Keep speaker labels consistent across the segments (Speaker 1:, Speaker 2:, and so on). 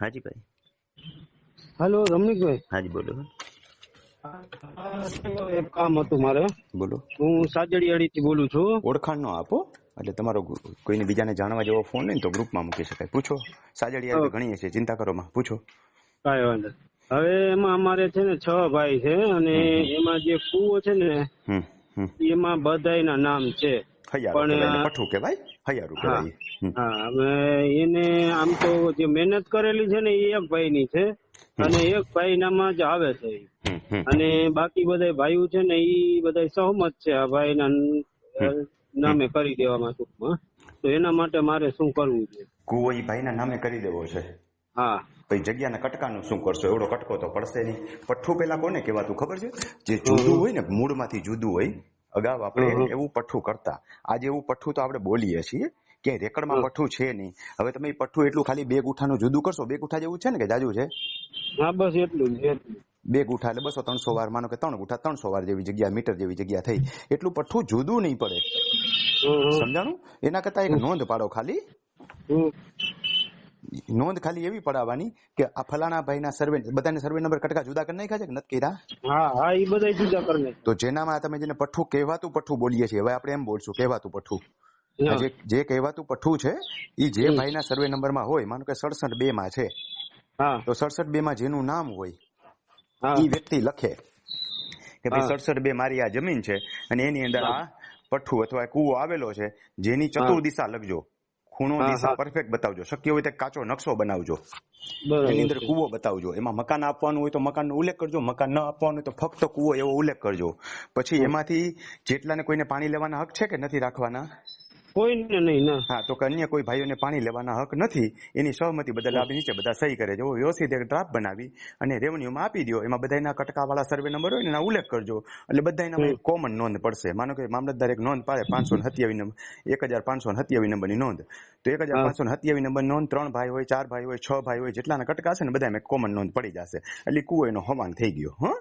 Speaker 1: હાજી ભાઈ.
Speaker 2: હેલો રમણીકભાઈ.
Speaker 1: હાજી બોલો.
Speaker 2: એક કામ હતું મારે.
Speaker 1: બોલો.
Speaker 2: હું સાજડીયાળી થી બોલું છું.
Speaker 1: ઓળખાણ નો આપો. એટલે તમારો કોઈને બીજાને જાણવા જેવો ફોન નહીં તો ગ્રુપમાં મૂકી શકાય. પૂછો. સાજડિયા ઘણી છે ચિંતા કરો માં. પૂછો.
Speaker 2: કાંઈ વાંધો. હવે એમાં અમારે છે ને છ ભાઈ છે અને એમાં જે કુવો છે ને એમાં બધાયના નામ છે. પણ,
Speaker 1: પઠું કે
Speaker 2: આ-
Speaker 1: પઠ્ઠું કહેવાય
Speaker 2: હા. હવે એને આમ તો જે મહેનત કરેલી છે ને એ એક ભાઈ ની છે અને એક ભાઈ નામાં જ આવે છે. અને બાકી બધા ભાઈઓ છે ને એ બધા સહમત છે આ ભાઈ ના નામે કરી દેવામાં ટૂંકમાં. તો એના માટે મારે શું કરવું છે?
Speaker 1: કુવો એ ભાઈ ભાઈના નામે કરી દેવો છે.
Speaker 2: હા.
Speaker 1: પછી જગ્યાના કટકાનું શું કરશો? એવડો કટકો તો પડશે નહીં. પઠ્ઠું પેલા કોને કહેવાતું ખબર છે? જે જુદું હોય ને મૂળમાંથી જુદું હોય અગાઉ આપણે એવું પઠ્ઠું કરતા. આજે એવું પઠ્ઠું તો આપણે બોલીએ છીએ. કે રેકડમાં પઠ્ઠું છે નહીં. હવે તમે પઠ્ઠું એટલું ખાલી બે ગુઠાનું જુદું કરશો? બે ગુઠા જેવું છે ને કે જાજુ છે?
Speaker 2: હા બસ એટલું જ
Speaker 1: બે ગુઠા એટલે બસો ત્રણસો વાર માનો કે ત્રણ ગુઠા ત્રણસો વાર જેવી જગ્યા મીટર જેવી જગ્યા થઈ. એટલું પઠ્ઠું જુદું નહીં પડે. સમજાણું? એના કરતા એક નોંધ પાડો ખાલી. નોંધ ખાલી એવી પડાવવાની કે આ ફલાણા ભાઈના સર્વે બધાને સર્વે નંબર કટકા જુદા કરી નાખ્યા છે કે નથી કર્યા?
Speaker 2: હા હા એ બધા જુદા કરી.
Speaker 1: તો જેનામાં તમે જેને પઠ્ઠું કહેવાતું પઠ્ઠું બોલીએ છીએ હવે આપણે એમ બોલશું કહેવાતું પઠ્ઠું. જે જે કહેવાતું પઠ્ઠું છે એ જે ભાઈના સર્વે નંબરમાં હોય માનો કે સડસઠ બે માં છે તો સડસઠ બે માં જેનું નામ હોય એ વ્યક્તિ લખે કે ભાઈ સડસઠ બે મારી આ જમીન છે અને એની અંદર આ પઠ્ઠું અથવા કુવો આવેલો છે જેની ચતુર્દિશા લખજો. ખૂણો દિશા પરફેક્ટ બતાવજો. શક્ય હોય તો કાચો નકશો બનાવજો. એની અંદર કુવો બતાવજો. એમાં મકાન આપવાનું હોય તો મકાનનો ઉલ્લેખ કરજો. મકાન ન આપવાનું હોય તો ફક્ત કૂવો એવો ઉલ્લેખ કરજો. પછી એમાંથી જેટલાને કોઈને પાણી લેવાના હક છે કે નથી રાખવાના
Speaker 2: કોઈને નહીં ના.
Speaker 1: હા તો કે અન્ય કોઈ ભાઈઓને પાણી લેવાના હક નથી. એની સહમતિ બદલ આપણે નીચે બધા સહી કરે. છે વ્યવસ્થિત એક ડ્રાફ્ટ બનાવી અને રેવન્યુમાં આપી દો એમાં બધાના કટકાવાળા સર્વે નંબર હોય ને એના ઉલ્લેખ કરજો. એટલે બધા એના કોમન નોંધ પડશે. માનો કે મામલતદાર એક નોંધ પાડે પાંચસો ને સત્યાવી નંબર એક હજાર પાંચસો ને સત્યાવી નંબરની નોંધ. તો એક હજાર. પાંચસો ને સત્યાવી નંબર નોંધ ત્રણ ભાઈ હોય ચાર ભાઈ હોય છ ભાઈ હોય જેટલાના કટકા છે ને બધા એમ કોમન નોંધ પડી જશે. એટલે કુવો એનો હવાન થઈ ગયો હા?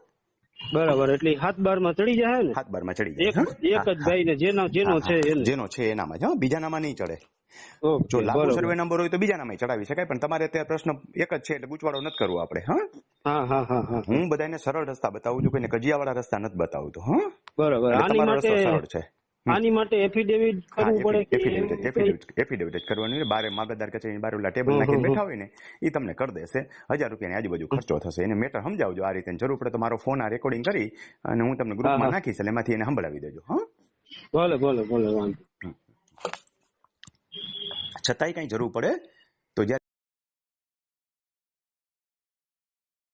Speaker 2: બરાબર એટલે હાથ બારમાં ચડી જાય ને?
Speaker 1: હાથ બારમાં ચડી જાય
Speaker 2: એક જ ભાઈ ને જેનો જેનો છે
Speaker 1: જેનો છે એનામાં જ બીજા બીજાનામાં નહીં ચડે. જો
Speaker 2: બરાબર.
Speaker 1: સર્વે નંબર હોય તો બીજા નામે ચડાવી શકાય પણ તમારે અત્યારે પ્રશ્ન એક જ છે એટલે ગુચવાડો નથી કરવો આપણે હા?
Speaker 2: હા
Speaker 1: બધાને સરળ રસ્તા બતાવું છું કોઈને કજિયાવાળા રસ્તા નથી બતાવતો હા?
Speaker 2: બરાબર.
Speaker 1: સરળ છે.
Speaker 2: આની માટે એફિડેવિટ કરવું પડે
Speaker 1: એફિડેવિટ એફિડેવિટ એફિડેવિટ જ કરવાનું. બારે મામલતદાર કચેરી બારે ઓલા ટેબલ નાખીને બેઠા હોય ને એ તમને કરી દેશે. હજાર રૂપિયાની આજુબાજુ ખર્ચો થશે. એને મેટર સમજાવજો આ રીતે. જરૂર પડે તો મારો ફોન આ રેકોર્ડિંગ કરી અને હું તમને ગ્રુપમાં નાખીશ એટલે એમાંથી એને સંભળાવી દેજો હા?
Speaker 2: ભલે ભલે ભલે વાંધો
Speaker 1: છતાંય કઈ જરૂર પડે